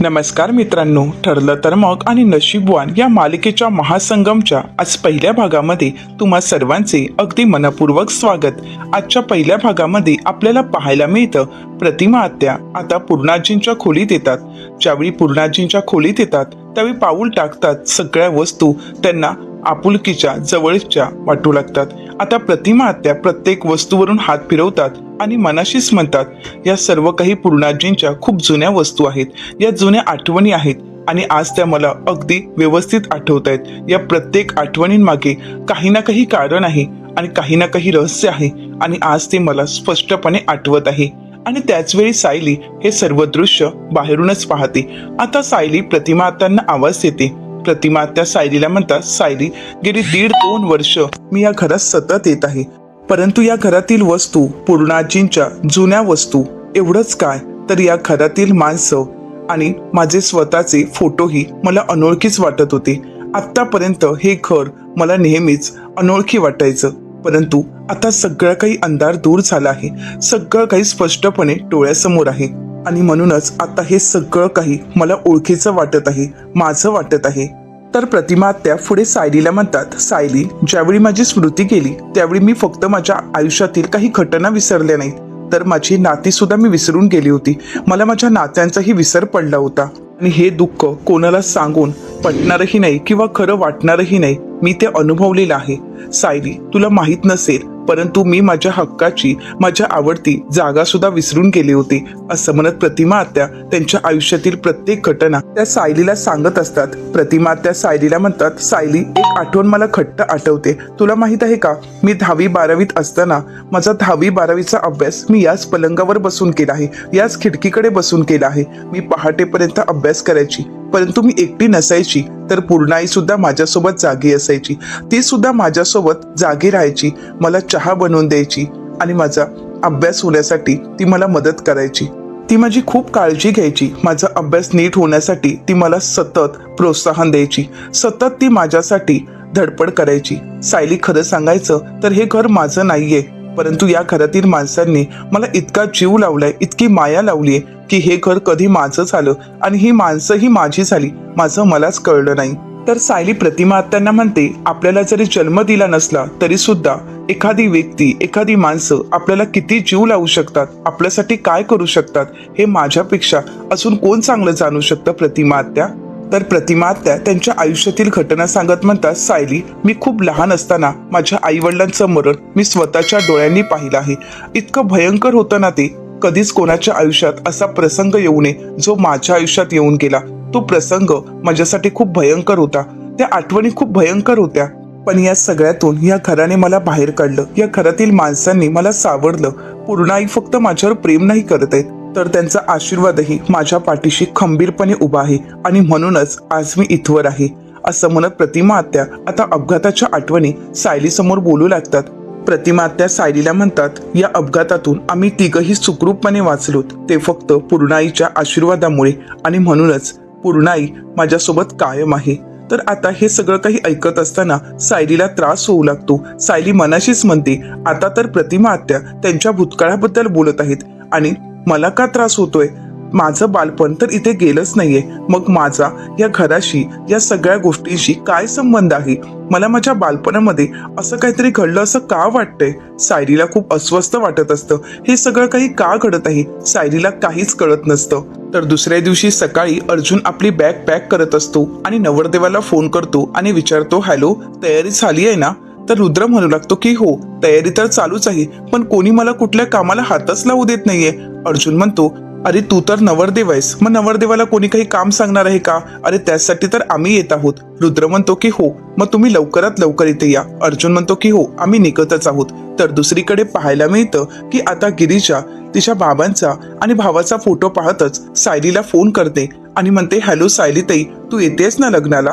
नमस्कार मित्रांनो ठरलं तर मग आणि नशीबवान या मालिकेच्या महासंगमच्या आज पहिल्या भागामध्ये तुम्हा सर्वांचे अगदी मनपूर्वक स्वागत. आजच्या पहिल्या भागामध्ये आपल्याला पाहायला मिळतं प्रतिमा आत्या आता पूर्णाजींच्या खोलीत येतात. ज्यावेळी पूर्णाजींच्या खोलीत येतात त्यावेळी पाऊल टाकतात सगळ्या वस्तू त्यांना आपुलकीच्या जवळच्या वाटू लागतात. आता प्रतिमा आत्या प्रत्येक वस्तूवरून हात फिरवतात आणि मनाशीच म्हणतात या सर्व काही पूर्णाजींच्या खूप जुन्या वस्तू आहेत. या जुन्या आठवणी आहेत आणि आज त्या मला अगदी व्यवस्थित आठवत आहेत. या प्रत्येक आठवणींमागे काही ना काही कारण आहे आणि काही ना काही रहस्य आहे आणि आज ते मला स्पष्टपणे आठवत आहे. आणि त्याच वेळी सायली हे सर्व दृश्य बाहेरूनच पाहते. आता सायली प्रतिमा आवाज देते. प्रतिमा त्या सायलीला म्हणतात सायली गेली दीड दोन वर्ष मी या घरात सतत येत आहे. परंतु या घरातील वस्तू पूर्णाजींच्या जुन्या वस्तू एवढंच काय? तर या घरातील माणसं आणि माझे स्वतःचे फोटोही मला अनोळखीच वाटत होते. आत्तापर्यंत हे घर मला नेहमीच अनोळखी वाटायचं. परंतु आता सगळं काही अंधार दूर झाला आहे. सगळं काही स्पष्टपणे डोळ्यासमोर आहे. आणि म्हणूनच आता हे सगळं काही मला ओळखीचं वाटत आहे माझं वाटत आहे. तर प्रतिमा त्या पुढे सायलीला म्हणतात सायली ज्यावेळी माझी स्मृती गेली त्यावेळी मी फक्त माझ्या आयुष्यातील काही घटना विसरल्या नाहीत. तर माझी नाती सुद्धा मी विसरून गेली होती. मला माझ्या नात्यांचाही विसर पडला होता. आणि हे दुःख कोणाला सांगून पटणारही नाही किंवा खरं वाटणारही नाही. मी ते अनुभवलेलं आहे. सायली तुला माहीत नसेल परंतु मी माझ्या हक्काची माझ्या आवडती जागा सुद्धा विसरून गेले होते असं म्हणत प्रतिमा आत्या त्यांच्या आयुष्यातील प्रत्येक घटना त्या सायलीला सांगत असतात. प्रतिमा आत्या सायलीला म्हणतात सायली एक आठवण मला खट्ट आठवते. तुला माहीत आहे का? मी दहावी बारावीत असताना माझा दहावी बारावीचा अभ्यास मी याच पलंगावर बसून केला आहे याच खिडकीकडे बसून केला आहे. मी पहाटेपर्यंत अभ्यास करायची. परंतु मी एकटी नसायची तर पूर्णाई सुद्धा माझ्यासोबत जागी असायची. ती सुद्धा माझ्यासोबत जागी राहायची मला चहा बनवून द्यायची आणि माझा अभ्यास होण्यासाठी ती मला मदत करायची. ती माझी खूप काळजी घ्यायची. माझा अभ्यास नीट होण्यासाठी ती मला सतत प्रोत्साहन द्यायची. सतत ती माझ्यासाठी धडपड करायची. सायली खरं सांगायचं तर हे घर माझं नाहीये. परंतु या घरातील माणसांनी मला इतका जीव लावलाय इतकी माया लावलीय की हे घर कधी माझं झालं आणि ही माणसंही माझी झाली माझं मलाच कळलं नाही. तर सायली प्रतिमा आत्यांना म्हणते आपल्याला जरी जन्म दिला नसला तरी सुद्धा एखादी व्यक्ती एखादी माणसं आपल्याला किती जीव लावू शकतात? आपल्यासाठी काय करू शकतात? हे माझ्यापेक्षा अजून कोण चांगलं जाणू शकतं प्रतिमा आत्या? तर प्रतिमा आत्या त्यांच्या आयुष्यातील घटना सांगत म्हणतात सायली मी खूप लहान असताना माझ्या आई वडिलांचं मरण मी स्वतःच्या डोळ्यांनी पाहिलं आहे. इतकं भयंकर होतं ना ते? कधीच कोणाच्या आयुष्यात असा प्रसंग येऊ नये जो माझ्या आयुष्यात येऊन गेला. तो प्रसंग माझ्यासाठी खूप भयंकर होता. त्या आठवणी खूप भयंकर होत्या. पण या सगळ्यातून या घराने मला बाहेर काढलं. या घरातील माणसांनी मला सावरलं. पूर्ण आई फक्त माझ्यावर प्रेम नाही करत आहेत. तर त्यांचा आशीर्वादही माझ्या पाठीशी खंबीरपणे उभा आहे आणि म्हणूनच आज मी इथवर आहे असं म्हणत प्रतिमा आत्या आता अपघाताच्या आठवणी सायली समोर बोलू लागतात. प्रतिमा आत्या सायलीला म्हणतात या अपघातातून आम्ही तिघही सुखरूपपणे वाचलोत. ते फक्त पूर्णाईच्या आशीर्वादामुळे आणि म्हणूनच पूर्णाई माझ्यासोबत कायम आहे. तर आता हे सगळं काही ऐकत असताना सायलीला त्रास होऊ लागतो. सायली मनाशीच म्हणते आता तर प्रतिमा आत्या त्यांच्या भूतकाळाबद्दल बोलत आहेत आणि मला का त्रास होतोय? माझं बालपण तर इथे गेलंच नाहीये. मग माझा या घराशी या सगळ्या गोष्टींशी काय संबंध आहे? मला माझ्या बालपणामध्ये असं काहीतरी घडलं असं का वाटतंय? सायरीला खूप अस्वस्थ वाटत असतं. हे सगळं काही का घडत आहे? सायरीला काहीच कळत नसतं. तर दुसऱ्या दिवशी सकाळी अर्जुन आपली बॅग पॅक करत असतो आणि नवरदेवाला फोन करतो आणि विचारतो हॅलो तयारी झाली आहे ना? तर रुद्र म्हणू लागतो की हो तयारी तर चालूच आहे पण कोणी मला कुठल्या कामाला हातच लावू देत नाहीये. अर्जुन म्हणतो अरे तू तर नवरदेव आहेस. मग नवरदेवाला कोणी काही काम सांगणार आहे का? अरे त्यासाठी तर आम्ही येत आहोत. रुद्र म्हणतो की हो. मग तुम्ही लवकरात लवकर इथे या. अर्जुन म्हणतो की हो. आम्ही निघतच आहोत. तर दुसरीकडे पाहायला मिळतं की आता गिरीजा तिच्या बाबांचा आणि भावाचा फोटो पाहतच सायलीला फोन करते आणि म्हणते हॅलो सायली ताई तू येतेस ना लग्नाला?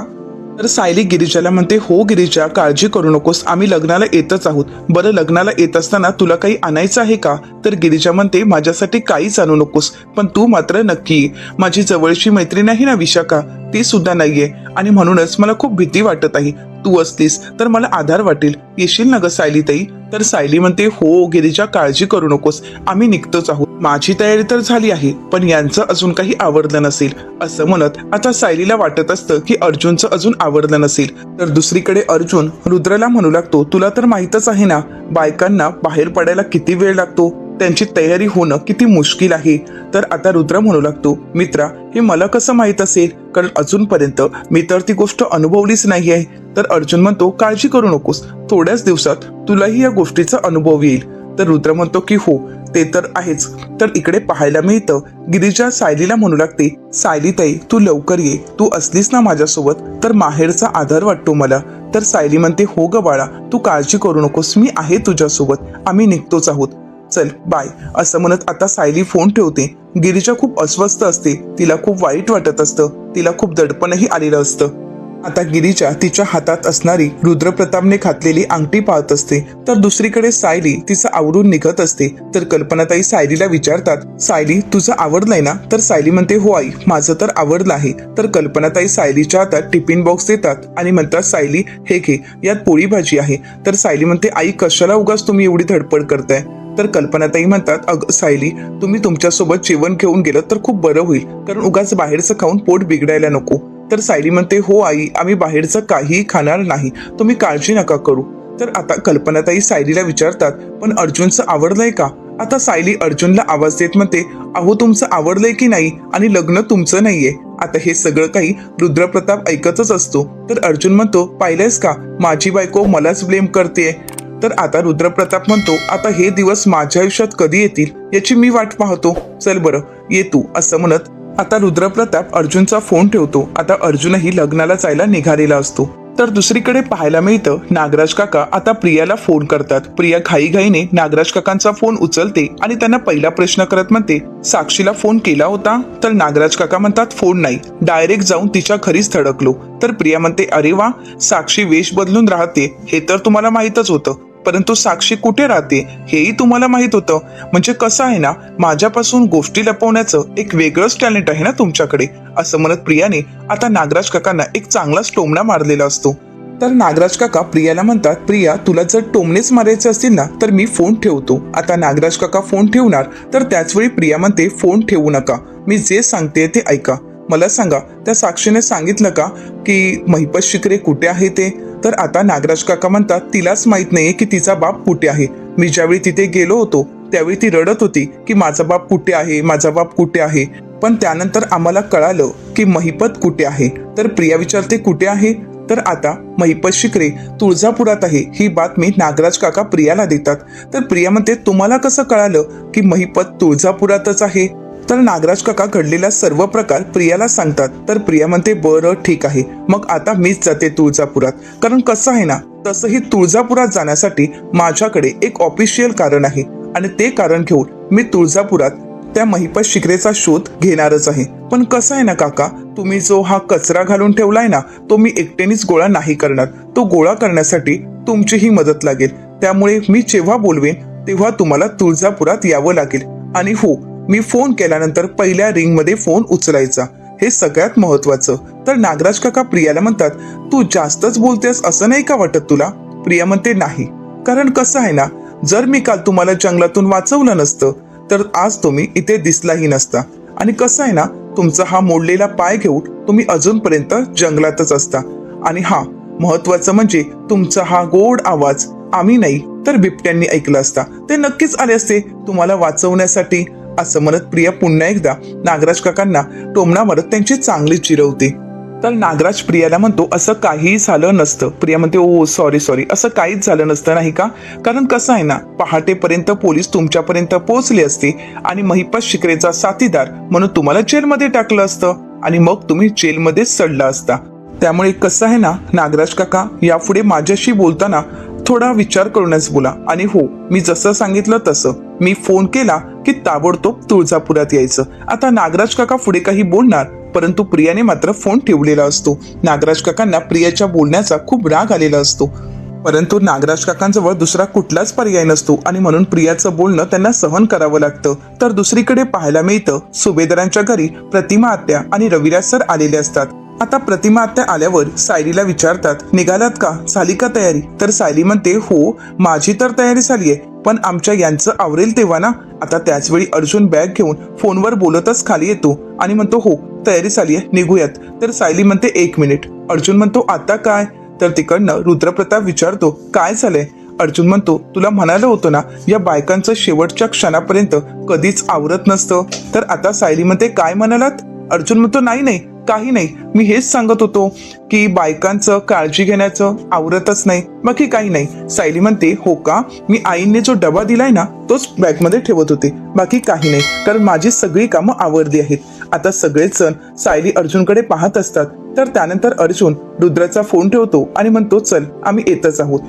तर सायली गिरिजाला म्हणते हो गिरिजा काळजी करू नकोस आम्ही लग्नाला येतच आहोत. बरं लग्नाला येत असताना तुला काही आणायचं आहे का? तर गिरिजा म्हणते माझ्यासाठी काहीच आणू नकोस पण तू मात्र नक्की ये. माझी जवळची मैत्रीण आहे ना विशाखा ती सुद्धा नाहीये. आणि म्हणूनच मला खूप भीती वाटत आहे. तू असलीस तर मला आधार वाटेल. येशील ना ग सायली ताई तर सायली म्हणते हो गिरीजा काळजी करू नकोस. आम्ही निघतोच आहोत. माझी तयारी तर झाली आहे पण यांचं अजून काही आवडलं नसेल. असं म्हणत आता सायलीला वाटत असतं की अर्जुनचं अजून आवडलं नसेल. तर दुसरीकडे अर्जुन रुद्रला म्हणू लागतो तुला तर माहीतच आहे ना बायकांना बाहेर पडायला किती वेळ लागतो? त्यांची तयारी होणं किती मुश्किल आहे? तर आता रुद्र म्हणू लागतो मित्रा हे मला कसं माहीत असेल? कारण अजूनपर्यंत मी तर ती गोष्ट अनुभवलीच नाही आहे. तर अर्जुन म्हणतो काळजी करू नकोस. थोड्याच दिवसात तुलाही या गोष्टीचा अनुभव येईल. तर रुद्र म्हणतो की हो ते तर आहेच. तर इकडे पाहायला मिळतं. गिरीजा सायलीला म्हणू लागते सायली ताई तू लवकर ये. तू असलीस ना माझ्यासोबत? तर माहेरचा आधार वाटतो मला. तर सायली म्हणते हो ग बाळा तू काळजी करू नकोस. मी आहे तुझ्यासोबत. आम्ही निघतोच आहोत. चल बाय असं म्हणत आता सायली फोन ठेवते. गिरीजा खूप अस्वस्थ असते. तिला खूप वाईट वाटत असतं. तिला खूप दडपणही आलेलं असतं. आता गिरीजा तिच्या हातात असणारी रुद्रप्रतापने घातलेली अंगठी पाहत असते. तर दुसरीकडे सायली तिचं आवरून निघत असते. तर कल्पनाताई सायलीला विचारतात सायली तुझं आवडलंय ना? तर सायली म्हणते हो आई माझं तर आवडलं आहे. तर कल्पनाताई सायलीच्या हातात टिफिन बॉक्स देतात आणि म्हणतात सायली हे घे यात पोळी भाजी आहे. तर सायली म्हणते आई कशाला उगाच तुम्ही एवढी धडपड करताय? तर कल्पनाताई म्हणतात अग सायली तुम्ही तुमच्यासोबत जेवण घेऊन गेलं तर खूप बरं होईल कारण उगाच बाहेरचं खाऊन पोट बिघडायला नको. तर सायली म्हणते हो आई आम्ही बाहेरचं काहीही खाणार नाही तुम्ही काळजी नका करू. तर आता कल्पनाताई सायलीला विचारतात पण अर्जुनचं आवडलंय का? आता सायली अर्जुनला आवाज देत म्हणते अहो तुमचं आवडलंय की नाही आणि लग्न तुमचं नाहीये. आता हे सगळं काही रुद्रप्रताप ऐकतच असतो. तर अर्जुन म्हणतो पाहिलंयस का? माझी बायको मलाच ब्लेम करते तर आता रुद्रप्रताप म्हणतो आता हे दिवस माझ्या आयुष्यात कधी येतील याची मी वाट पाहतो. चल बरं ये तू असं म्हणत आता रुद्रप्रताप अर्जुनचा फोन ठेवतो. आता अर्जुनही लग्नाला जायला निघालेला असतो. तर दुसरीकडे पाहायला मिळतं नागराज काका आता प्रियाला फोन करतात. प्रिया घाईघाईने नागराज काकांचा फोन उचलते आणि त्यांना पहिला प्रश्न करत म्हणते साक्षीला फोन केला होता? तर नागराज काका म्हणतात फोन नाही. डायरेक्ट जाऊन तिच्या घरीच धडकलो. तर प्रिया म्हणते अरे वा साक्षी वेश बदलून राहते. हे तर तुम्हाला माहीतच होतं. परंतु साक्षी कुठे राहते हेही तुम्हाला माहीत होतं. म्हणजे कसं आहे ना माझ्यापासून गोष्टी लपवण्याचं एक वेगळंच टॅलेंट आहे ना तुमच्याकडे असं म्हणत प्रियाने आता नागराज काकांना एक चांगलाच टोमणा मारलेला असतो. तर नागराज काका प्रियाला म्हणतात प्रिया तुला जर टोमणेच मारायचे असतील ना तर मी फोन ठेवतो. आता नागराज काका फोन ठेवणार तर त्याचवेळी प्रिया म्हणते फोन ठेवू नका. मी जे सांगते ते ऐका. मला सांगा त्या साक्षीने सांगितलं का की महिपत शिकरे कुठे आहे ते? तर आता नागराज काका म्हणतात तिलाच माहीत नाहीये की तिचा बाप कुठे आहे. मी ज्यावेळी तिथे गेलो होतो त्यावेळी ती रडत होती की माझा बाप कुठे आहे माझा बाप कुठे आहे. पण त्यानंतर आम्हाला कळालं की महिपत कुठे आहे. तर प्रिया विचारते कुठे आहे? तर आता महिपत शिकरे तुळजापुरात आहे. ही बातमी नागराज काका प्रियाला देतात. तर प्रिया म्हणते तुम्हाला कसं कळालं की महिपत तुळजापुरातच आहे? तर नागराज काका घडलेला सर्व प्रकार प्रियाला सांगतात. तर प्रिया म्हणते बरं ठीक आहे. मग आता मीच जाते तुळजापुरात. कारण कसं आहे ना तसंही तुळजापुरात जाण्यासाठी माझ्याकडे एक ऑफिशियल कारण आहे. आणि ते कारण घेऊन मी तुळजापुरात त्या महिपत शिकरेचा शोध घेणारच आहे. पण कसं आहे ना काका तुम्ही जो हा कचरा घालून ठेवलाय ना तो मी एकट्यानेच गोळा नाही करणार. तो गोळा करण्यासाठी तुमचीही मदत लागेल. त्यामुळे मी जेव्हा बोलवेन तेव्हा तुम्हाला तुळजापुरात यावं लागेल. आणि हो मी फोन केल्यानंतर पहिल्या रिंगमध्ये फोन उचलायचा. हे सगळ्यात महत्वाचं तर नागराज काका प्रियाला म्हणतात तू जास्तच बोलतेस असं नाही का वाटत तुला? प्रिया म्हणते नाही. कारण कसं आहे ना जर मी काल तुम्हाला जंगलातून वाचवलं नसतं तर आज तुम्ही इथे दिसलाही नसता. आणि कसं आहे ना तुमचा हा मोडलेला पाय घेऊन तुम्ही अजूनपर्यंत जंगलातच असता. आणि हा महत्वाचं म्हणजे तुमचा हा गोड आवाज. आम्ही नाही तर बिबट्यांनी ऐकला असता. ते नक्कीच आले असते तुम्हाला वाचवण्यासाठी. असं म्हणत प्रिया पुन्हा एकदा नागराज काकांना टोमणा मारत त्यांची चांगली चिरवते. तर नागराज प्रियाला म्हणतो असं काहीही झालं नसतं. प्रिया म्हणते ओ सॉरी सॉरी असं काहीच झालं नसतं नाही का? कारण कसं आहे ना पहाटेपर्यंत पोलीस तुमच्यापर्यंत पोहोचले असते आणि महिपत शिकरेचा साथीदार म्हणून तुम्हाला जेलमध्ये टाकलं असतं आणि मग तुम्ही जेलमध्ये सडला असता. त्यामुळे कसं आहे ना नागराज काका यापुढे माझ्याशी बोलताना थोडा विचार करूनच बोला. आणि हो मी जसं सांगितलं तसं. मी फोन केला की ताबडतोब तुळजापुरात यायचं. आता नागराज काका पुढे काही बोलणार परंतु प्रियाने मात्र फोन ठेवलेला असतो. नागराज काकांना प्रियाच्या बोलण्याचा खूप राग आलेला असतो. परंतु नागराज काकांजवळ दुसरा कुठलाच पर्याय नसतो आणि म्हणून प्रियाचं बोलणं त्यांना सहन करावं लागतं. तर दुसरीकडे पाहायला मिळतं सुभेदारांच्या घरी प्रतिमा आत्या आणि रविराज सर आलेले असतात. आता प्रतिमा आत्या आल्यावर सायलीला विचारतात निघालात का? झाली का तयारी? तर सायली म्हणते हो माझी तर तयारी झालीये पण आमच्या यांचं आवरेल तेव्हा ना? आता त्याचवेळी अर्जुन बॅग घेऊन फोनवर बोलतच खाली येतो आणि म्हणतो हो तयारी झाली आहे निघूयात. तर सायली म्हणते एक मिनिट. अर्जुन म्हणतो आता काय? तर तिकडनं रुद्रप्रताप विचारतो काय झालंय? अर्जुन म्हणतो तुला म्हणालं होतं ना या बायकांचं शेवटच्या क्षणापर्यंत कधीच आवरत नसतं. तर आता सायली म्हणते काय म्हणालात? अर्जुन म्हणतो नाही नाही काही नाही. मी हेच सांगत होतो की बायकांचं काळजी घेण्याचं आवरतच नाही. बाकी काही नाही. सायली म्हणते हो का? मी आईने जो डबा दिलाय ना तोच बॅगमध्ये ठेवत होते. बाकी काही नाही. कारण माझी सगळी कामं आवरली आहेत. आता सगळेच जण सायली अर्जुनकडे पाहत असतात. तर त्यानंतर अर्जुन रुद्राचा फोन ठेवतो आणि म्हणतो चल आम्ही येतच आहोत.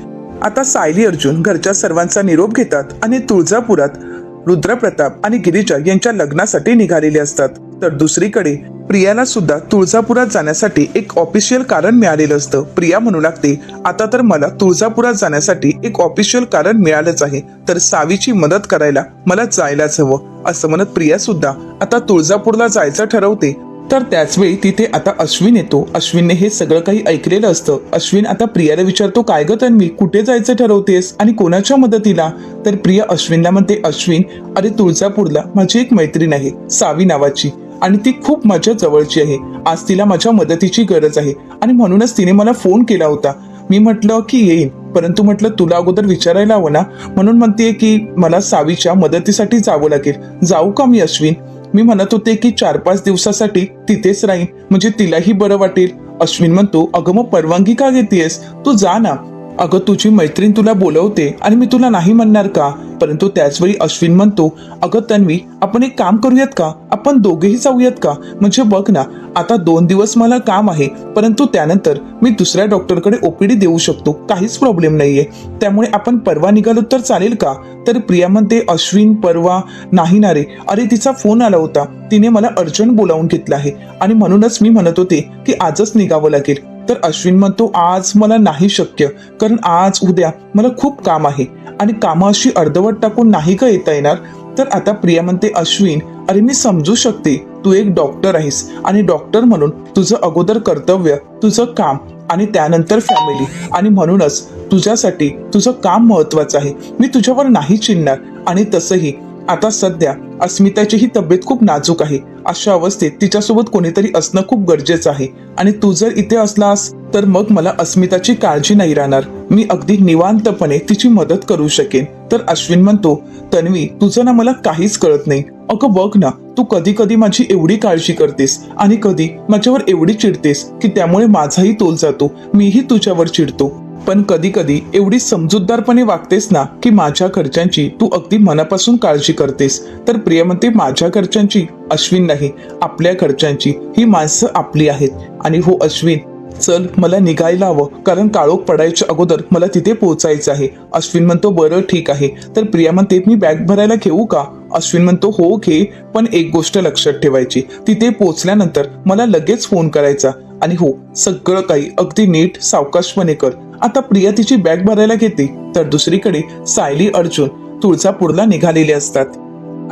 आता सायली अर्जुन घरच्या सर्वांचा निरोप घेतात आणि तुळजापुरात रुद्रप्रताप आणि गिरिजा यांच्या लग्नासाठी निघालेले असतात. तर दुसरीकडे प्रियाला सुद्धा तुळजापुरात जाण्यासाठी एक ऑफिशियल कारण मिळालेलं असतं. प्रिया म्हणू लागते आता तर मला तुळजापुरात जाण्यासाठी एक ऑफिशियल कारण मिळालंच आहे. तर सावीची मदत करायला मला जायलाच हवं असं म्हणत प्रिया सुद्धा आता तुळजापूरला जायचं ठरवते. तर त्याचवेळी तिथे आता अश्विन येतो. अश्विनने हे सगळं काही ऐकलेलं असतं. अश्विन आता प्रियाला विचारतो काय ग तन्वी कुठे जायचं ठरवतेस आणि कोणाच्या मदतीला? तर प्रिया अश्विनला म्हणते अश्विन अरे तुळजापूरला माझी एक मैत्रीण आहे सावी नावाची. आणि ती खूप माझ्या जवळची आहे. आज तिला माझ्या मदतीची गरज आहे. आणि म्हणूनच तिने मला फोन केला होता. मी म्हटलं की येईन. परंतु म्हटलं तुला अगोदर विचारायला हवं ना? म्हणून म्हणते की मला सावीच्या मदतीसाठी जावं लागेल. जाऊ का मी अश्विन? मी म्हणत होते की चार पाच दिवसासाठी तिथेच राहीन. म्हणजे तिलाही बरं वाटेल. अश्विन म्हणतो अगं मग परवानगी का घेतेस तू जा ना. अगं तुझी मैत्रीण तुला बोलवते आणि मी तुला नाही म्हणणार का? परंतु त्याचवेळी अश्विन म्हणतो अगं तन्वी आपण एक काम करूयात का? आपण दोघेही जाऊयात का? म्हणजे बघ ना आता दोन दिवस मला काम आहे परंतु त्यानंतर मी दुसऱ्या डॉक्टरकडे ओपीडी देऊ शकतो. काहीच प्रॉब्लेम नाहीये. त्यामुळे आपण परवा निघालो तर चालेल का? तर प्रिया म्हणते अश्विन परवा नाही ना रे. अरे तिचा फोन आला होता. तिने मला अर्जंट बोलावून घेतला आहे आणि म्हणूनच मी म्हणत होते की आजच निघावं लागेल. तर अश्विन म्हणतो आज मला नाही शक्य कारण आज उद्या मला खूप काम आहे आणि कामं अशी अर्धवट टाकून नाही का येता येणार? तर आता प्रिया म्हणते अश्विन अरे मी समजू शकते तू एक डॉक्टर आहेस आणि डॉक्टर म्हणून तुझं अगोदर कर्तव्य तुझं काम आणि त्यानंतर फॅमिली आणि म्हणूनच तुझ्यासाठी तुझं काम महत्वाचं आहे. मी तुझ्यावर नाही चिडणार आणि तसंही आता सध्या अस्मिताचीही तब्येत खूप नाजूक आहे. अशा अवस्थेत तिच्यासोबत कोणीतरी असणं खूप गरजेचं आहे. आणि तू जर इथे असलास तर मग मला अस्मिताची काळजी नाही राहणार. मी अगदी निवांतपणे तिची मदत करू शकेन. तर अश्विन म्हणतो तन्वी तुझं ना मला काहीच कळत नाही. अगं बघ ना तू कधी कधी माझी एवढी काळजी करतेस. आणि कधी माझ्यावर एवढी चिडतेस की त्यामुळे माझाही तोल जातो. मीही तुझ्यावर चिडतो. पण कधी कधी एवढी समजूतदारपणे वागतेस ना की माझ्या घरच्यांची तू अगदी मनापासून काळजी करतेस. तर प्रियमती माझ्या घरच्यांची अश्विन नाही आपल्या घरच्यांची ही माणसं आपली आहेत. आणि हो अश्विन चल मला निघायला हवं कारण काळोख पडायच्या अगोदर मला तिथे पोहोचायचं आहे. अश्विन म्हणतो बरं ठीक आहे. तर प्रिया म्हणते मी बॅग भरायला घेऊ का? अश्विन म्हणतो हो घे. पण एक गोष्ट लक्षात ठेवायची तिथे पोहोचल्यानंतर मला लगेच फोन करायचा. आणि हो सगळं काही अगदी नीट सावकाशपणे कर. आता प्रिया तिची बॅग भरायला घेते तर दुसरीकडे सायली अर्जुन तुळजापूरला निघालेले असतात.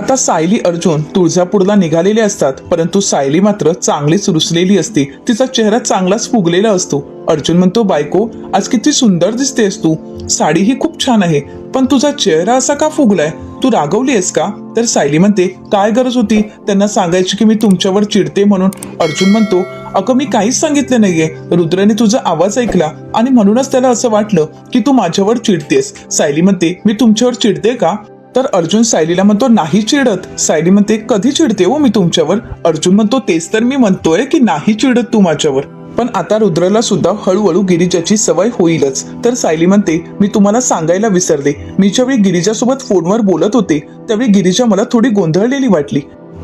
आता सायली अर्जुन तुळजापूरला निघालेले असतात परंतु सायली मात्र चांगलीच रुसलेली असते. तिचा चेहरा चांगलाच फुगलेला असतो. अर्जुन म्हणतो बायको आज किती सुंदर दिसतेस तू. साडी ही खूप छान आहे पण तुझा चेहरा असा का फुगलाय? तू रागवली आहेस का? तर सायली म्हणते काय गरज होती? त्यांना सांगायची की मी तुमच्यावर चिडते म्हणून. अर्जुन म्हणतो अगं मी काहीच सांगितलं नाहीये. रुद्रने तुझा आवाज ऐकला आणि म्हणूनच त्याला असं वाटलं की तू माझ्यावर चिडतेस. सायली म्हणते मी तुमच्यावर चिडते का? तर अर्जुन सायलीला म्हणतो नाही चिडत. सायली म्हणते कधी चिडते हो मी तुमच्यावर? अर्जुन म्हणतो तेच तर मी म्हणतोय की नाही चिडत तू माझ्यावर. पण आता रुद्रला सुद्धा हळूहळू गिरिजाची सवय होईलच. तर सायली म्हणते मी तुम्हाला सांगायला विसरले. मी ज्यावेळी गिरिजासोबत फोनवर बोलत होते त्यावेळी गिरिजा मला थोडी गोंधळलेली वाटली.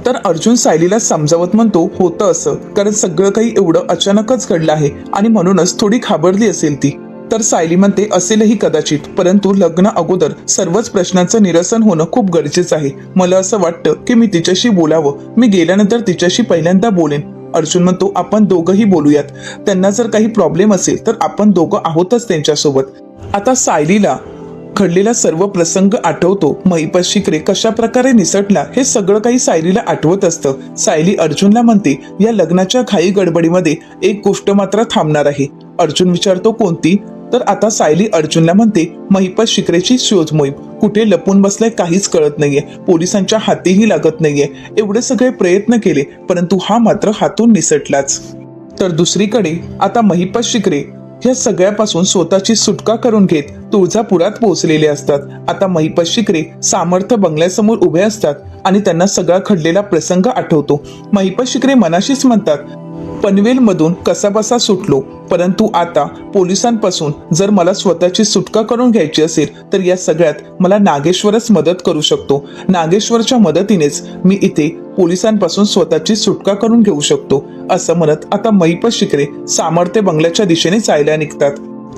तर अर्जुन सायलीला समजावत म्हणतो होतं असं. कारण सगळं काही एवढं अचानकच घडलं आहे आणि म्हणूनच थोडी घाबरली असेल ती. तर सायली म्हणते असेलही कदाचित परंतु लग्न अगोदर सर्वच प्रश्नांचं निरसन होणं खूप गरजेचं आहे. मला असं वाटतं की मी तिच्याशी बोलावं. मी गेल्यानंतर तिच्याशी पहिल्यांदा बोलेन. अर्जुन म्हणतो आपण दोघंही बोलूयात. त्यांना जर काही प्रॉब्लेम असेल तर आपण दोघं आहोतच त्यांच्यासोबत. आता सायलीला घडलेला सर्व प्रसंग आठवतो. महिपत शिकरे कशा प्रकारे निसटला हे सगळं काही सायलीला आठवत असतं. सायली अर्जुनला म्हणते या लग्नाच्या घाई गडबडीमध्ये एक गोष्ट मात्र थांबणार आहे. अर्जुन विचारतो कोणती? तर आता सायली अर्जुनला म्हणते महिपत शिकरेची शोध मोहीम. कुठे लपून बसलाय काहीच कळत नाहीये. पोलिसांच्या हातीही लागत नाहीये. एवढे सगळे प्रयत्न केले परंतु हा मात्र हातून निसटलाच. तर दुसरीकडे आता महिपत शिकरे या सगळ्यापासून स्वतःची सुटका करून घेत तुळजापुरात पोहोचलेले असतात. आता महिपत शिकरे सामर्थ्य बंगल्यासमोर उभे असतात आणि त्यांना सगळा घडलेला प्रसंग आठवतो. महिपत शिकरे मनाशीच म्हणतात पनवेलमधून कसाबसा सुटलो. परंतु आता पोलिसांपासून जर मला स्वतःची सुटका करून घ्यायची असेल तर या सगळ्यात मला नागेश्वरच मदत करू शकतो. नागेश्वरच्या मदतीनेच मी इथे पोलिसांपासून स्वतःची सुटका करून घेऊ शकतो असं म्हणत आता मैप शिकरे सामर्थ्य बंगल्याच्या दिशेने जायला निघतात.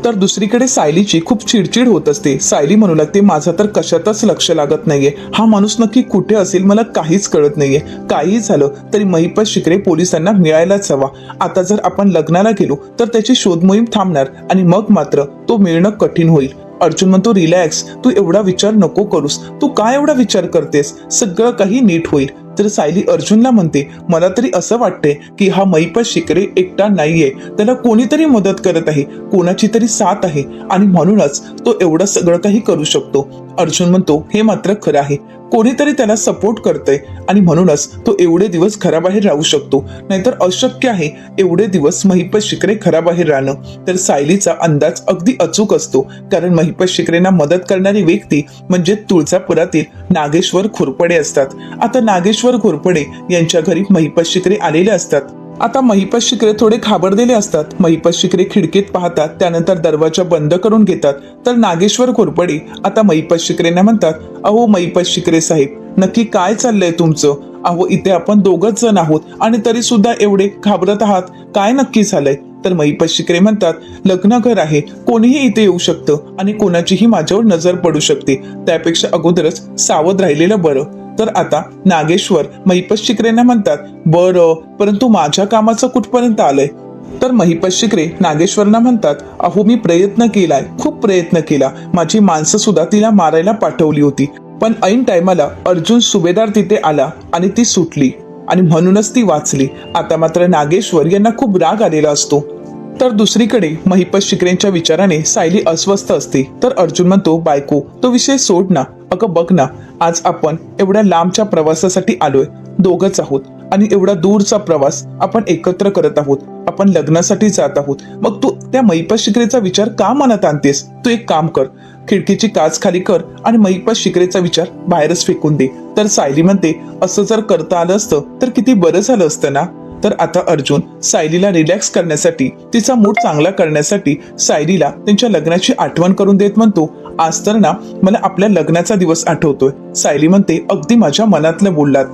तर दुसरीकडे सायलीची खूप चिडचिड होत असते. सायली म्हणू लागते माझं तर कशातच लक्ष लागत नाहीये. हा माणूस नक्की कुठे असेल मला काहीच कळत नाहीये. काही झालं तरी महिपत शिकरे पोलिसांना मिळायलाच हवा. आता जर आपण लग्नाला गेलो तर त्याची शोध मोहीम थांबणार आणि मग मात्र तो मिळणं कठीण होईल. अर्जुन म्हणतो रिलॅक्स. तू एवढा विचार नको करूस. तू काय एवढा विचार करतेस? सगळं काही नीट होईल. तर सायली अर्जुनला म्हणते मला तरी असं वाटते की हा मैपत शिकरे एकटा नाहीये. त्याला कोणीतरी मदत करत आहे. कोणाची तरी साथ आहे. आणि म्हणूनच तो एवढं सगळं काही करू शकतो. अर्जुन म्हणतो हे मात्र खरं आहे. कोणीतरी त्याला सपोर्ट करतंय आणि म्हणूनच तो एवढे दिवस घराबाहेर राहू शकतो. नाहीतर अशक्य आहे एवढे दिवस महिपत शिकरे घराबाहेर राहणं. तर सायलीचा अंदाज अगदी अचूक असतो. कारण महिपत शिकरेंना मदत करणारी व्यक्ती म्हणजे तुळजापुरातील नागेश्वर घोरपडे असतात. आता नागेश्वर घोरपडे यांच्या घरी महिपत शिकरे आलेले असतात. आता महिपत शिकरे थोडे घाबरलेले असतात. महिपत शिकरे खिडकीत पाहतात त्यानंतर दरवाजा बंद करून घेतात. तर नागेश्वर घोरपडे आता महिपत शिकरेंना म्हणतात अहो महिपत शिकरे साहेब नक्की काय चाललंय तुमचं? अहो इथे आपण दोघच जण आहोत आणि तरी सुद्धा एवढे घाबरत आहात. काय नक्की झालंय? तर महिपत शिकरे म्हणतात लग्न घर आहे. कोणीही इथे येऊ शकतं आणि कोणाचीही माझ्यावर नजर पडू शकते. त्यापेक्षा अगोदरच सावध राहिलेलं बरं. तर आता नागेश्वर महिपत शिकरेंना म्हणतात बरं परंतु माझ्या कामाचं कुठपर्यंत आलंय? तर महिपत शिकरे नागेश्वरना म्हणतात अहो मी प्रयत्न केलाय खूप प्रयत्न केला. माझी माणसं सुद्धा तिला मारायला पाठवली होती. पण ऐन टायमाला अर्जुन सुभेदार तिथे आला आणि ती सुटली आणि म्हणूनच ती वाचली. आता मात्र नागेश्वर यांना खूप राग आलेला असतो. तर दुसरीकडे महिपत शिकरेंच्या विचाराने सायली अस्वस्थ असते. तर अर्जुन म्हणतो बायको तो विषय सोड ना. अगं बघ ना आज आपण एवढ्या लांबच्या प्रवासासाठी आलोय. दोघच आहोत. आणि एवढा दूरचा प्रवास आपण एकत्र करत आहोत. आपण लग्नासाठी जात आहोत. मग तू त्या महिपत शिकरेचा विचार का मनात आणतेस? तू एक काम कर. खिडकीची काच खाली कर आणि महिपत शिकरेचा विचार बाहेरच फेकून दे. तर सायली म्हणते असं जर करता आलं असतं तर किती बरं झालं असतं ना? तर आता अर्जुन सायलीला रिलॅक्स करण्यासाठी तिचा मूड चांगला करण्यासाठी सायलीला त्यांच्या लग्नाची आठवण करून देत म्हणतो आज तर ना मला आपल्या लग्नाचा दिवस आठवतोय. सायली म्हणते अगदी माझ्या मनातलं बोललात.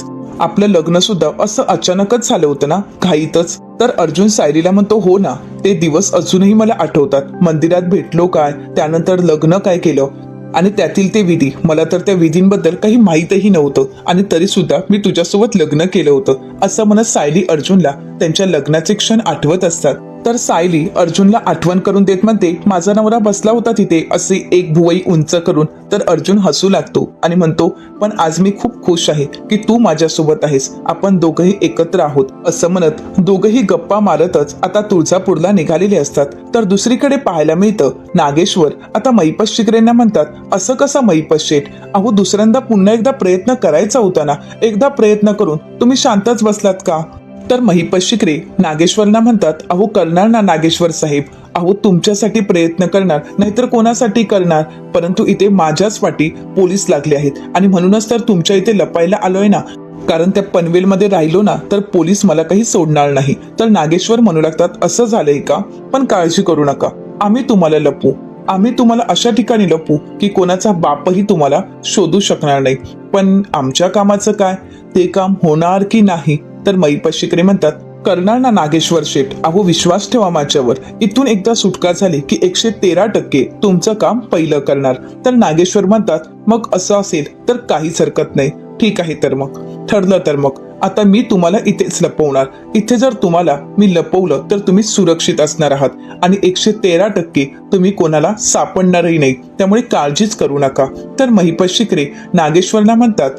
आपलं लग्न सुद्धा असं अचानकच झालं होतं ना घाईतच. तर अर्जुन सायलीला म्हणतो हो ना ते दिवस अजूनही मला आठवतात. मंदिरात भेटलो काय त्यानंतर लग्न काय केलं? आणि त्यातील ते विधी मला तर त्या विधींबद्दल काही माहीतही नव्हतं. आणि तरी सुद्धा मी तुझ्यासोबत लग्न केलं होतं असं म्हणत सायली अर्जुनला त्यांच्या लग्नाचे क्षण आठवत असतात. तर सायली अर्जुनला आठवण करून देत म्हणते माझा नवरा बसला होता तिथे असे एक भुवई उंच करून तर अर्जुन हसू लागतो आणि म्हणतो पण आज मी खूप खुश आहे की तू माझ्यासोबत आहेस आपण दोघंही एकत्र आहोत असं म्हणत दोघंही गप्पा मारतच आता तुळजापूरला निघालेले असतात. तर दुसरीकडे पाहायला मिळतं नागेश्वर आता मैपत शिकरेंना म्हणतात असं कसं मैपत शेठ? अहो दुसऱ्यांदा पुन्हा एकदा प्रयत्न करायचा होता ना एकदा प्रयत्न करून तुम्ही शांतच बसलात का? तर महिपत शिकरे नागेश्वरना म्हणतात अहो करणार ना नागेश्वर साहेब? अहो तुमच्यासाठी प्रयत्न करणार नाहीतर कोणासाठी करणार? परंतु इथे माझ्याच वाटी पोलीस लागले आहेत आणि म्हणूनच तर तुमच्या इथे लपायला आलोय ना. कारण त्या पनवेलमध्ये राहिलो ना तर पोलीस मला काही सोडणार नाही. तर नागेश्वर म्हणू लागतात असं झालंय का? पण काळजी करू नका. आम्ही तुम्हाला लपू. आम्ही तुम्हाला अशा ठिकाणी लपू की कोणाचा बापही तुम्हाला शोधू शकणार नाही. पण आमच्या कामाचं काय? ते काम होणार की नाही? तर मैपशिकरे म्हणतात करणार ना नागेश्वर शेठ अहो विश्वास ठेवा माझ्यावर. इथून एकदा सुटका झाली की एकशे तेरा टक्के तुमचं काम पहिलं करणार. तर नागेश्वर म्हणतात मग असं असेल तर काहीच हरकत नाही. ठीक आहे तर मग. ठरलं तर मग. आता मी तुम्हाला इथेच लपवणार. इथे जर तुम्हाला मी लपवलं तर तुम्ही सुरक्षित असणार आहात आणि एकशे तेरा टक्के तुम्ही कोणाला सापडणारही नाही. त्यामुळे काळजीच करू नका. तर महिपत शिकरे नागेश्वरला म्हणतात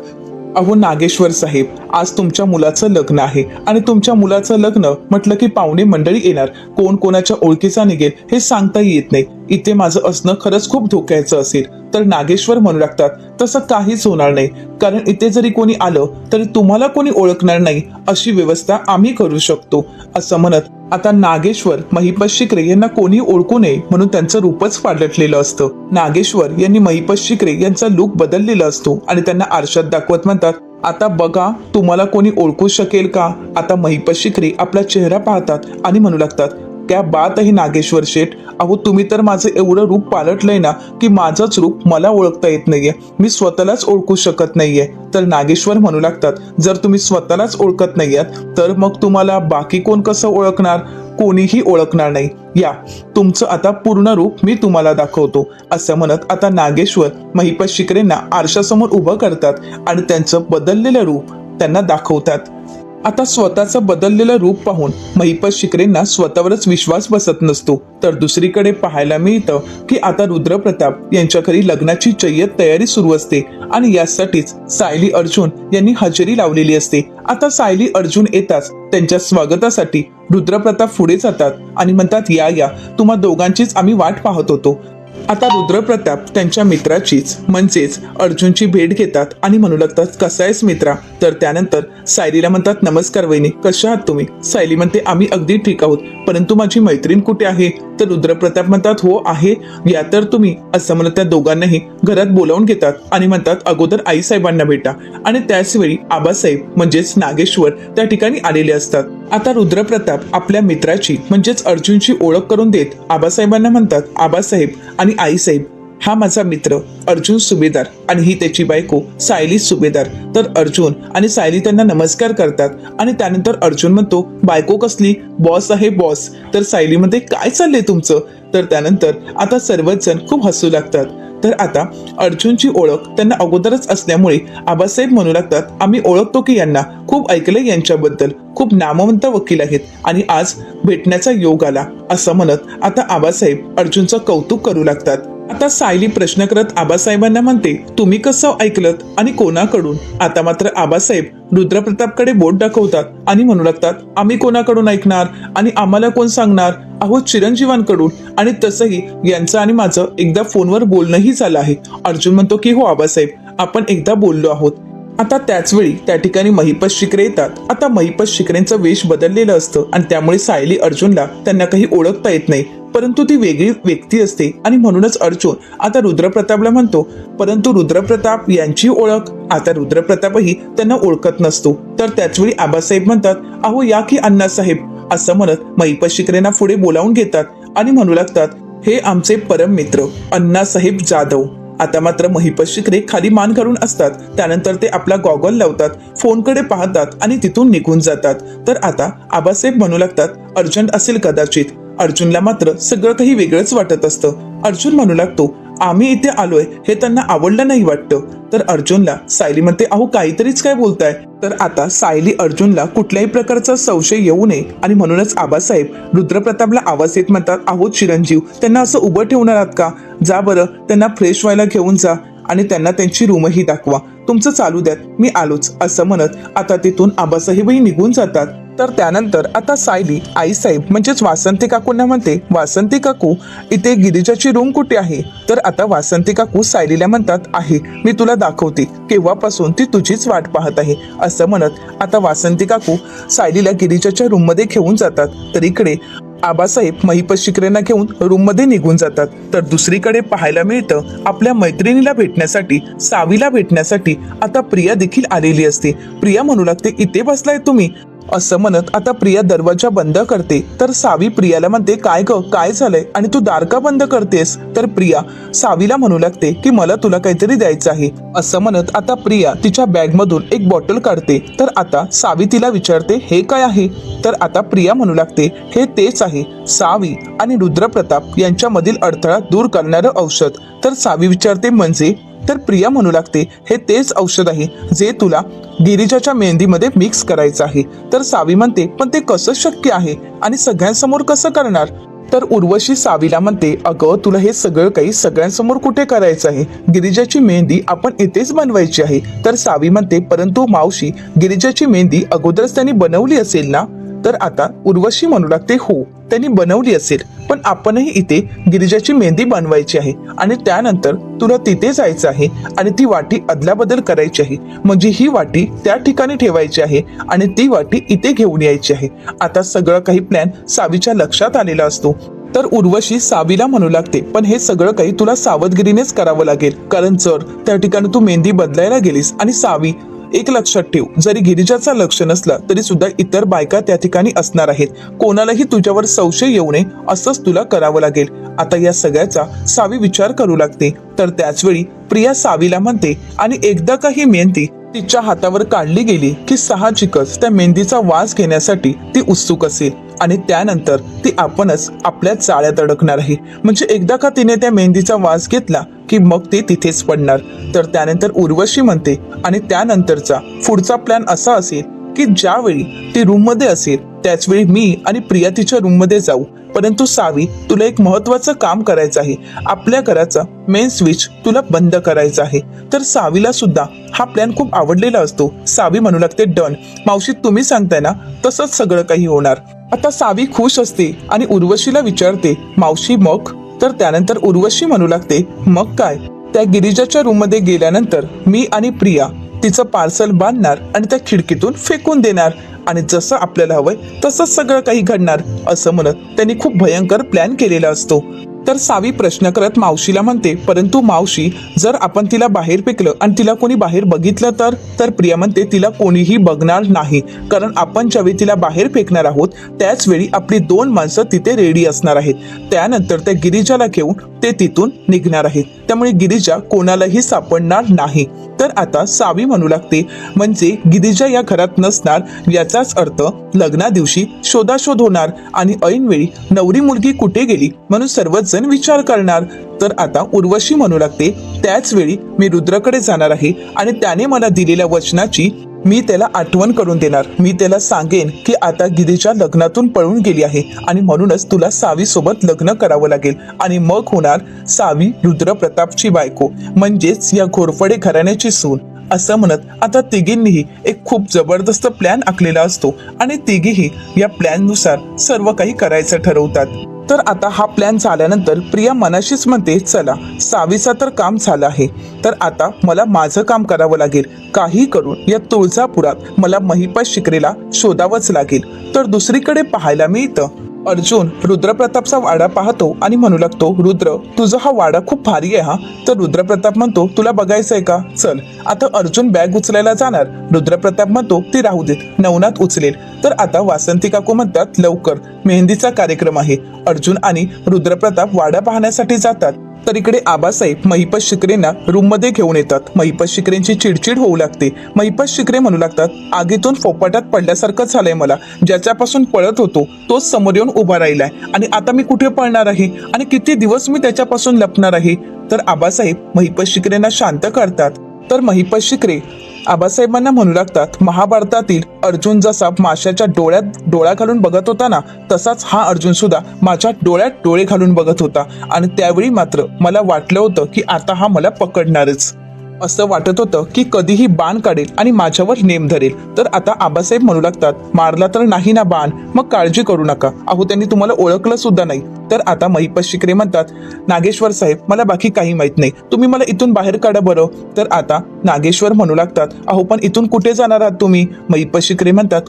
अहो नागेश्वर साहेब आज तुमच्या मुलाचं लग्न आहे आणि तुमच्या मुलाचं लग्न म्हटलं की पाहुणे मंडळी येणार. कोण कोणाच्या ओळखीचा निघेल हे सांगता येत नाही. इथे माझं असणं खरंच खूप धोक्याचं असेल. तर नागेश्वर म्हणू लागतात तसं काहीच होणार नाही. कारण इथे जरी कोणी आलं तरी तुम्हाला कोणी ओळखणार नाही. अशी व्यवस्था आम्ही करू शकतो असं म्हणत आता नागेश्वर महिपत शिकरे यांना कोणी ओळखू नये म्हणून त्यांचं रूपच पालटलेलं असतं. नागेश्वर यांनी महिपत शिकरे यांचा लुक बदललेला असतो आणि त्यांना आरशात दाखवत म्हणतात आता बघा तुम्हाला कोणी ओळखू शकेल का? आता महिपत शिकरे आपला चेहरा पाहतात आणि म्हणू लागतात त्या बातही नागेश्वर शेठ अहो तुम्ही तर माझं एवढं रूप पालटलंय ना की माझंच रूप मला ओळखता येत नाहीये. मी स्वतःलाच ओळखू शकत नाहीये. तर नागेश्वर म्हणू लागतात जर तुम्ही स्वतःलाच ओळखत नाहीयात तर मग तुम्हाला बाकी कोण कसं ओळखणार? कोणीही ओळखणार नाही. या तुमचं आता पूर्ण रूप मी तुम्हाला दाखवतो असं म्हणत आता नागेश्वर महिपत शिकरेंना आरशासमोर उभं करतात आणि त्यांचं बदललेलं रूप त्यांना दाखवतात. आता स्वतःचं बदललेलं रूप पाहून महिपत शिकरेंना स्वतःवरच विश्वास बसत नसतो. तर दुसरीकडे पाहायला मिळतं की आता रुद्रप्रताप यांच्या घरी लग्नाची जय्यत तयारी सुरू असते आणि यासाठीच सायली अर्जुन यांनी हजेरी लावलेली असते. आता सायली अर्जुन येताच त्यांच्या स्वागतासाठी रुद्रप्रताप पुढे जातात आणि म्हणतात या या तुम्हा दोघांचीच आम्ही वाट पाहत होतो. आता रुद्रप्रताप त्यांच्या मित्राचीच म्हणजेच अर्जुनची भेट घेतात आणि म्हणू लागतात कसा आहेस मित्रा? तर त्यानंतर सायलीला म्हणतात नमस्कार वहिनी कशा आहात तुम्ही? सायली म्हणते आम्ही अगदी ठीक आहोत परंतु माझी मैत्रीण कुठे आहे? तर रुद्रप्रताप म्हणतात हो आहे या तर तुम्ही. असं म्हणत त्या दोघांनाही घरात बोलावून घेतात आणि म्हणतात अगोदर आई साहेबांना भेटा. आणि त्याच वेळी आबासाहेब म्हणजेच नागेश्वर त्या ठिकाणी आलेले असतात. आता रुद्रप्रताप आपल्या मित्राची म्हणजेच अर्जुनची ओळख करून देत आबासाहेबांना म्हणतात आबासाहेब आणि आईसाहेब हा माझा मित्र अर्जुन सुभेदार आणि ही त्याची बायको सायली सुभेदार. तर अर्जुन आणि सायली त्यांना नमस्कार करतात आणि त्यानंतर अर्जुन म्हणतो बायको कसली? बॉस आहे बॉस. तर सायली म्हणते काय चाललंय तुमचं? तर त्यानंतर आता सर्वच जण खूप हसू लागतात. तर आता अर्जुनची ओळख त्यांना अगोदरच असल्यामुळे आबासाहेब म्हणू लागतात आम्ही ओळखतो की यांना. खूप ऐकलंय यांच्याबद्दल. खूप नामवंत वकील आहेत आणि आज भेटण्याचा योग आला. असं म्हणत आता आबासाहेब अर्जुनचं कौतुक करू लागतात. आता सायली प्रश्न करत आबासाहेबांना म्हणते तुम्ही कसं ऐकलत आणि कोणाकडून? आता मात्र आबासाहेब रुद्रप्रतापकडे बोट दाखवतात आणि म्हणू लागतात आम्ही कोणाकडून ऐकणार आणि आम्हाला कोण सांगणार? अहो चिरंजीवांकडून. आणि तसंही यांचं आणि माझं एकदा फोनवर बोलणंही झालं आहे. अर्जुन म्हणतो की हो आबासाहेब आपण एकदा बोललो आहोत. आता त्याच वेळी त्या ठिकाणी महिपत शिकरे येतात. आता महिपत शिकरेंचं वेश बदललेलं असतं आणि त्यामुळे सायली अर्जुनला त्यांना काही ओळखता येत नाही. परंतु ती वेगळी व्यक्ती असते आणि म्हणूनच अर्जुन आता रुद्रप्रतापला म्हणतो परंतु रुद्रप्रताप यांची ओळख आता रुद्रप्रतापही त्यांना ओळखत नसतो. तर त्याचवेळी आबासाहेब म्हणतात अहो या की अण्णासाहेब? असं म्हणत महिपत शिकरेंना पुढे बोलावून घेतात आणि म्हणू लागतात हे आमचे परम मित्र अण्णासाहेब जाधव. आता मात्र महिपत शिकरे खाली मान घालून असतात. त्यानंतर ते आपला गॉगल लावतात फोनकडे पाहतात आणि तिथून निघून जातात. तर आता आबासाहेब म्हणू लागतात अर्जंट असेल कदाचित. अर्जुनला मात्र सगळं काही वेगळंच वाटत असतं. अर्जुन म्हणू लागतो आम्ही इथे आलोय हे त्यांना आवडलं नाही वाटतं. तर अर्जुनला सायली म्हणते अहो काहीतरीच काय बोलताय. तर आता सायली अर्जुनला कुठल्याही प्रकारचा संशय येऊ नये आणि म्हणूनच आबासाहेब रुद्रप्रतापला आवाज येत म्हणतात आहो चिरंजीव त्यांना असं उभं ठेवणार आहात का? जा बरं त्यांना फ्रेश व्हायला घेऊन जा आणि त्यांना त्यांची रूमही दाखवा. तुमचं चालू द्यात मी आलोच असं म्हणत आता तिथून आबासाहेबही निघून जातात. तर त्यानंतर आता सायली आईसाहेब म्हणजेच वासंती काकूंना म्हणते वासंती काकू इथे गिरिजाची रूम कुठे आहे? तर आता वासंती काकू सायलीला म्हणतात आहे मी तुला दाखवते केव्हापासून ती तुझीच वाट पाहत आहे. असं म्हणत आता वासंती काकू सायलीला गिरिजाच्या रूममध्ये घेऊन जातात. तर इकडे आबासाहेब महिपत शिकरेंना घेऊन रूममध्ये निघून जातात. तर दुसरीकडे पाहायला मिळतं आपल्या मैत्रिणीला भेटण्यासाठी सावीला भेटण्यासाठी आता प्रिया देखील आलेली असते. प्रिया म्हणू लागते इथे बसलाय तुम्ही? असं म्हणत आता प्रिया दरवाजा बंद करते. तर सावी प्रियाला म्हणते काय ग काय झालंय? आणि तू दार का बंद करतेस? तर प्रिया सावीला म्हणू लागते की मला तुला काहीतरी द्यायचं आहे. असं म्हणत आता प्रिया तिच्या बॅग मधून एक बॉटल काढते. तर आता सावी तिला विचारते हे काय आहे? तर आता प्रिया म्हणू लागते हे तेच आहे. सावी आणि रुद्रप्रताप यांच्यामधील अडथळा दूर करणारं औषध. तर सावी विचारते म्हणजे तर प्रिया म्हणू लागते हे तेच औषध आहे जे तुला गिरिजाच्या मेहंदीमध्ये मिक्स करायचं आहे. तर सावी म्हणते पण ते कसं शक्य आहे? आणि सगळ्यांसमोर कसं करणार? तर उर्वशी सावीला म्हणते अगं तुला हे सगळं काही सगळ्यांसमोर कुठे करायचं आहे? गिरिजाची मेहंदी आपण इथेच बनवायची आहे. तर सावी म्हणते परंतु मावशी गिरिजाची मेहंदी अगोदरच त्यांनी बनवली असेल ना? तर आता उर्वशी म्हणू लागते हो त्यांनी बनवली असेल. पण आपणही इथे गिरिजाची मेहंदी बनवायची आहे आणि त्यानंतर तुला तिथे जायचं आहे आणि ती वाटी अदलाबदल करायची आहे. म्हणजे ही वाटी त्या ठिकाणी ठेवायची आहे आणि ती वाटी इथे घेऊन यायची आहे. आता सगळं काही प्लॅन सावीच्या लक्षात आलेला असतो. तर उर्वशी सावीला म्हणू लागते पण हे सगळं काही तुला सावधगिरीनेच करावं लागेल. कारण जर त्या ठिकाणी तू मेहंदी बदलायला गेलीस आणि सावी एक लक्षात ठेव जरी गिरिजाचा लक्ष नसला तरी सुद्धा इतर बायका त्या ठिकाणी असणार आहेत. कोणालाही तुझ्यावर संशय येऊ नये असंच तुला करावं लागेल. आता या सगळ्याचा सावी विचार करू लागते. तर त्याचवेळी प्रिया सावीला म्हणते आणि एकदा का ही मेहंदी तिच्या हातावर काढली गेली की साहजिकच त्या मेहंदीचा वास घेण्यासाठी ती उत्सुक असेल. आणि त्यानंतर ती आपणच आपल्या चाळ्यात अडकणार आहे. म्हणजे एकदा का तिने त्या मेहंदीचा वास घेतला की मग ती तिथेच पडणार. तर त्यानंतर उर्वशी म्हणते आणि त्यानंतरचा पुढचा प्लॅन असा असेल की ज्यावेळी ती रूममध्ये असेल त्याचवेळी मी आणि प्रिया तिच्या रूममध्ये जाऊ. परंतु सावी तुला एक महत्वाचं काम करायचं आहे. आपल्या घराचा मेन स्विच तुला बंद करायचा आहे. तर सावीला सुद्धा हा प्लॅन खूप आवडलेला असतो. सावी म्हणू लागते डन. मावशी तुम्ही सांगताय ना तसंच सगळं काही होणार. आता सावी खुश असते आणि उर्वशीला विचारते मावशी मग? तर त्यानंतर उर्वशी म्हणू लागते मग काय? त्या गिरिजाच्या रूममध्ये गेल्यानंतर मी आणि प्रिया तिचं पार्सल बांधणार आणि त्या खिडकीतून फेकून देणार आणि जसं आपल्याला हवंय तसंच सगळं काही घडणार असं म्हणत त्यांनी खूप भयंकर प्लॅन केलेला असतो. तर सावी प्रश्न करत मावशीला म्हणते परंतु मावशी जर आपण तिला बाहेर फेकलं आणि तिला कोणी बाहेर बघितलं तर? तर प्रिया म्हणते तिला कोणीही बघणार नाही कारण आपण ज्यावेळी तिला बाहेर फेकणार आहोत त्याच वेळी आपली दोन माणसं तिथे रेडी असणार आहेत. त्यानंतर त्या गिरिजाला घेऊन ते तिथून निघणार आहेत. त्यामुळे गिरिजा कोणालाही सापडणार नाही. तर आता सावी म्हणू लागते म्हणजे गिरिजा या घरात नसणार याचाच अर्थ लग्ना दिवशी शोधाशोध होणार आणि ऐनवेळी नवरी मुलगी कुठे गेली? म्हणून सर्वच जण विचार करणार तर आता उर्वशी म्हणू लागते त्याच वेळी मी रुद्रकडे जाणार आहे आणि त्याने मला दिलेल्या वचनाची मी त्याला आठवण करून देणार. मी त्याला सांगेन की आता गिरीच्या लग्नातून पळून गेली आहे आणि म्हणूनच तुला सावी सोबत लग्न करावं लागेल आणि मग होणार सावी रुद्र प्रतापची बायको म्हणजेच या घोरफडे घराण्याची सून. असं म्हणत आता तिघींनीही एक खूप जबरदस्त प्लॅन आखलेला असतो आणि तिघीही या प्लॅननुसार सर्व काही करायचं ठरवतात. तर आता हा प्लॅन झाल्यानंतर प्रिया मनाशीच म्हणते चला सावीचा तर काम झालं आहे. तर आता मला माझं काम करावं लागेल. काही करून या तुळजापुरात मला महिपास शिकरेला शोधावंच लागेल. तर दुसरीकडे पाहायला मिळतं. अर्जुन रुद्रप्रतापचा वाडा पाहतो आणि म्हणू लागतो रुद्र तुझा हा वाडा खूप भारी आहे हा. तर रुद्रप्रताप म्हणतो तुला बघायचंय का? चल आता अर्जुन बॅग उचलायला जाणार. रुद्रप्रताप म्हणतो ती राहू देत नवनाथ उचलेल. तर आता वासंती काकू म्हणतात लवकर मेहंदीचा कार्यक्रम आहे. अर्जुन आणि रुद्रप्रताप वाडा पाहण्यासाठी जातात. तर इकडे आबासाहेब महिपत शिकरेंना रूममध्ये घेऊन येतात. महिपत शिकरेंची चिडचिड होऊ लागते. महिपत शिकरे म्हणू लागतात आगीतून फोपाटात पडल्यासारखं झालंय मला. ज्याच्यापासून पळत होतो तोच समोर येऊन उभा राहिलाय. आणि आता मी कुठे पळणार आहे? आणि किती दिवस मी त्याच्यापासून लपणार आहे? तर आबासाहेब महिपत शिकरेंना शांत करतात. तर महिपत शिकरे आबासाहेबांना म्हणू लागतात महाभारतातील अर्जुन जसा माशाच्या डोळ्यात डोळा घालून बघत होता ना तसाच हा अर्जुन सुद्धा माझ्या डोळ्यात डोळे घालून बघत होता. आणि त्यावेळी मात्र मला वाटलं होतं की आता हा मला पकडणारच. असं वाटत होतं की कधीही बाण काढेल आणि माझ्यावर नेम धरेल. तर आता आबासाहेब म्हणू लागतात मारला तर नाही ना बाण मग काळजी करू नका. अहो त्यांनी तुम्हाला ओळखलं सुद्धा नाही. तर आता महिपत शिकरे म्हणतात नागेश्वर साहेब मला बाकी काही माहीत नाही. तुम्ही मला इथून बाहेर काढा बरं. तर आता नागेश्वर म्हणू लागतात अहो पण इथून कुठे जाणार आहात तुम्ही? महिपत शिकरे म्हणतात